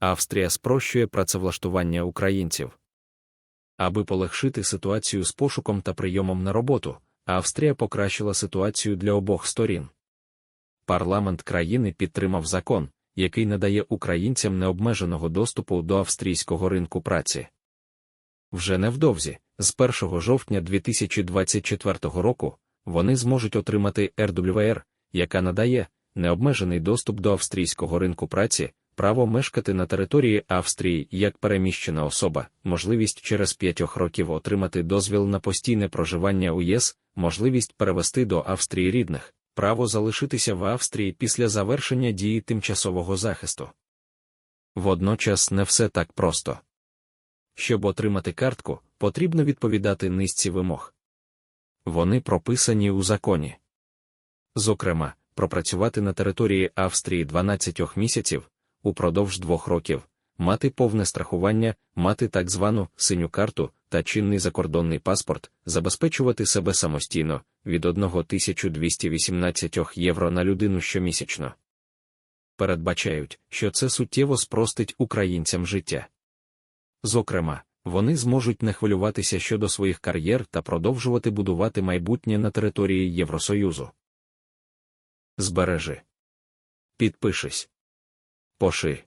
Австрія спрощує працевлаштування українців. Аби полегшити ситуацію з пошуком та прийомом на роботу, Австрія покращила ситуацію для обох сторін. Парламент країни підтримав закон, який надає українцям необмеженого доступу до австрійського ринку праці. Вже невдовзі, з 1 жовтня 2024 року, вони зможуть отримати РWР, яка надає необмежений доступ до австрійського ринку праці, право мешкати на території Австрії як переміщена особа, можливість через 5 років отримати дозвіл на постійне проживання у ЄС, можливість перевести до Австрії рідних, право залишитися в Австрії після завершення дії тимчасового захисту. Водночас не все так просто. Щоб отримати картку, потрібно відповідати низці вимог. Вони прописані у законі. Зокрема, пропрацювати на території Австрії 12 місяців упродовж двох років, мати повне страхування, мати так звану синю карту та чинний закордонний паспорт, забезпечувати себе самостійно від 1218 євро на людину щомісячно. Передбачають, що це суттєво спростить українцям життя. Зокрема, вони зможуть не хвилюватися щодо своїх кар'єр та продовжувати будувати майбутнє на території Євросоюзу. Збережи. Підпишись. Поши.